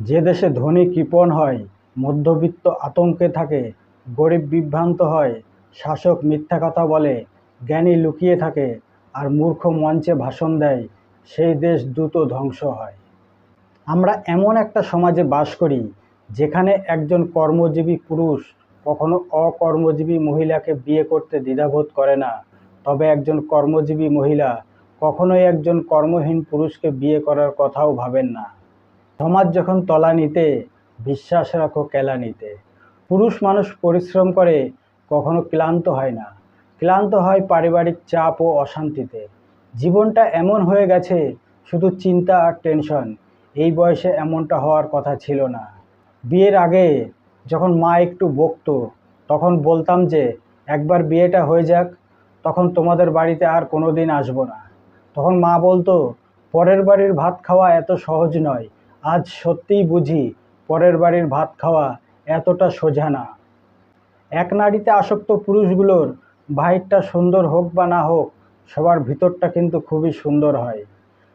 যে দেশে ধনী কৃপণ হয়, মধ্যবিত্ত আতঙ্কে থাকে, গরিব বিভ্রান্ত হয়, শাসক মিথ্যা কথা বলে, জ্ঞানী লুকিয়ে থাকে আর মূর্খ মঞ্চে ভাষণ দেয়, সেই দেশ দ্রুত ধ্বংস হয়। আমরা এমন একটা সমাজে বাস করি, যেখানে একজন কর্মজীবী পুরুষ কখনো অকর্মজীবী মহিলাকে বিয়ে করতে দ্বিধাবোধ করে না, তবে একজন কর্মজীবী মহিলা কখনোই একজন কর্মহীন পুরুষকে বিয়ে করার কথাও ভাবেন না। সমাজ যখন তলানিতে বিশ্বাস রাখো কেলানিতে পুরুষ মানুষ পরিশ্রম করে কখনো ক্লান্ত হয় না। ক্লান্ত হয় পারিবারিক চাপ ও অশান্তিতে। জীবনটা এমন হয়ে গেছে, শুধু চিন্তা আর টেনশন। এই বয়সে এমনটা হওয়ার কথা ছিল না। বিয়ের আগে যখন মা একটু বকতো, তখন বলতাম যে, একবার বিয়েটা হয়ে যাক, তখন তোমাদের বাড়িতে আর কোনো দিন আসব না। তখন মা বলতো, পরের বাড়ির ভাত খাওয়া এত সহজ নয় আজ সত্যিই বুঝি পরের বাড়ির ভাত খাওয়া এতটা সোজা না। এক নারীতে আসক্ত পুরুষগুলোর বাহিরটা সুন্দর হোক বা না হোক, সবার ভিতরটা কিন্তু খুবই সুন্দর হয়।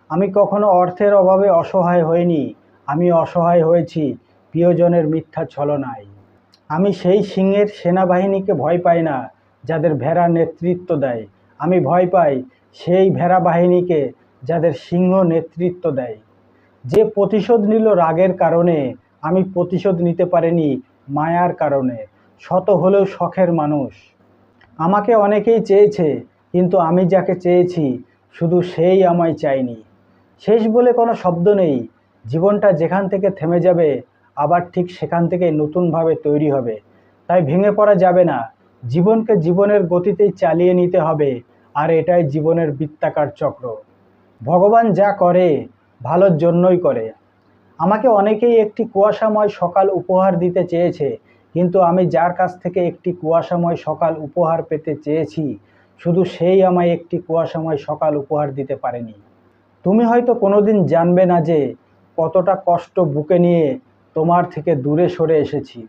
আমি কখনো অর্থের অভাবে অসহায় হইনি, আমি অসহায় হয়েছি, প্রিয়জনের মিথ্যা ছলনায়। আমি সেই সিংহের সেনাবাহিনীকে ভয় পাই না, যাদের ভেড়া নেতৃত্ব দেয়। আমি ভয় পাই সেই ভেড়া বাহিনীকে, যাদের সিংহ নেতৃত্ব দেয়। যে প্রতিশোধ নিল রাগের কারণে, আমি প্রতিশোধ নিতে পারিনি মায়ার কারণে। শত হলেও শখের মানুষ। আমাকে অনেকেই চেয়েছে, কিন্তু আমি যাকে চেয়েছি, শুধু সেই আমায় চাইনি শেষ বলে কোনো শব্দ নেই। জীবনটা যেখান থেকে থেমে যাবে, আবার ঠিক সেখান থেকে নতুনভাবে তৈরি হবে। তাই ভেঙে পড়া যাবে না। জীবনকে জীবনের গতিতেই চালিয়ে নিতে হবে, আর এটাই জীবনের বৃত্তাকার চক্র। ভগবান যা করে ভালোর জন্যই করে। আমাকে অনেকেই একটি কুয়াশাময় সকাল উপহার দিতে চেয়েছে, কিন্তু আমি যার কাছ থেকে একটি কুয়াশাময় সকাল উপহার পেতে চেয়েছি, শুধু সেই আমায় একটি কুয়াশাময় সকাল উপহার দিতে পারেনি। তুমি হয়তো কোনোদিন জানবে না যে, কতটা কষ্ট বুকে নিয়ে তোমার থেকে দূরে সরে এসেছি।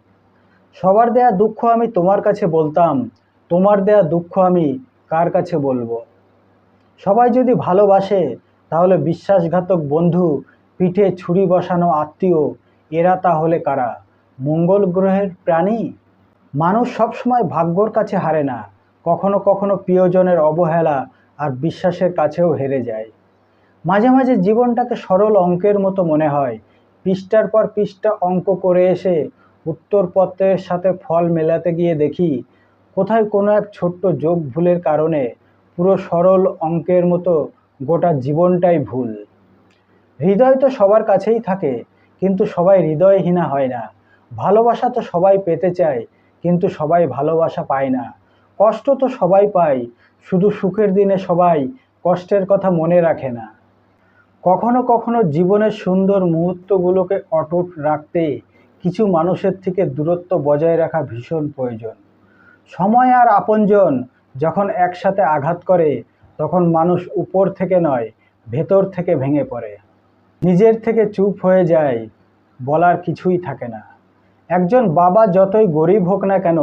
সবার দেয়া দুঃখ আমি তোমার কাছে বলতাম, তোমার দেয়া দুঃখ আমি কার কাছে বলব? সবাই যদি ভালোবাসে তাহলে বিশ্বাসঘাতক বন্ধু, পিঠে ছুরি বসানো আত্মীয়, এরা তাহলে কারা? মঙ্গল গ্রহের প্রাণী? মানুষ সবসময় ভাগ্যর কাছে হারে না। কখনো কখনো প্রিয়জনের অবহেলা আর বিশ্বাসের কাছেও হেরে যায়। মাঝে মাঝে জীবনটাকে সরল অঙ্কের মতো মনে হয়। পৃষ্ঠার পর পৃষ্ঠা অঙ্ক করে এসে উত্তরপত্রের সাথে ফল মেলাতে গিয়ে দেখি, কোথায় কোনো এক ছোট্ট যোগ ভুলের কারণে পুরো সরল অঙ্কের মতো গোটা জীবনটাই ভুল। হৃদয় তো সবার কাছেই থাকে, কিন্তু সবাই হৃদয়হীনা হয় না। ভালোবাসা তো সবাই পেতে চায়, কিন্তু সবাই ভালোবাসা পায় না। কষ্ট তো সবাই পায়, শুধু সুখের দিনে সবাই কষ্টের কথা মনে রাখে না। কখনো কখনো জীবনের সুন্দর মুহূর্তগুলোকে অটুট রাখতে কিছু মানুষের থেকে দূরত্ব বজায় রাখা ভীষণ প্রয়োজন। সময় আর আপনজন যখন একসাথে আঘাত করে তখন মানুষ উপর থেকে নয়, ভেতর থেকে ভেঙে পড়ে। নিজের থেকে চুপ হয়ে যায় বলার কিছুই থাকে না। একজন বাবা যতই গরিব হোক না কেন,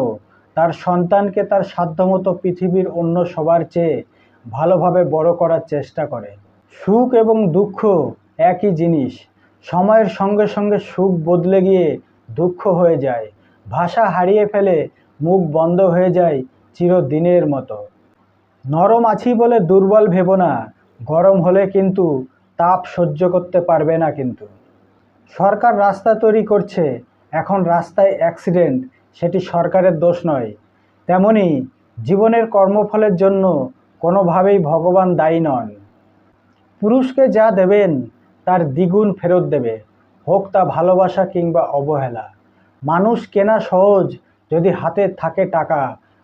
তার সন্তানকে তার সাধ্যমতো পৃথিবীর অন্য সবার চেয়ে ভালোভাবে বড় করার চেষ্টা করে। সুখ এবং দুঃখ একই জিনিস। সময়ের সঙ্গে সঙ্গে সুখ বদলে গিয়ে দুঃখ হয়ে যায়। ভাষা হারিয়ে ফেলে মুখ বন্ধ হয়ে যায় চিরদিনের মতো। নরম আছি বলে দুর্বল ভেবো না। গরম হলে কিন্তু তাপ সহ্য করতে পারবে না কিন্তু। সরকার রাস্তা তৈরি করছে, এখন রাস্তায় অ্যাক্সিডেন্ট সেটি সরকারের দোষ নয়। তেমনি জীবনের কর্মফলের জন্য কোনোভাবেই ভগবান দায়ী নন। পুরুষকে যা দেবেন, তার দ্বিগুণ ফেরত দেবে, হোক তা ভালোবাসা কিংবা অবহেলা। মানুষ কেনা সহজ যদি হাতে থাকে টাকা,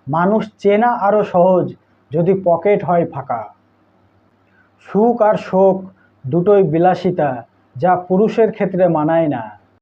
মানুষ চেনা আরও সহজ যদি পকেট হয় ফাঁকা। সুখ আর শোক দুটোই বিলাসিতা যা পুরুষের ক্ষেত্রে মানায় না।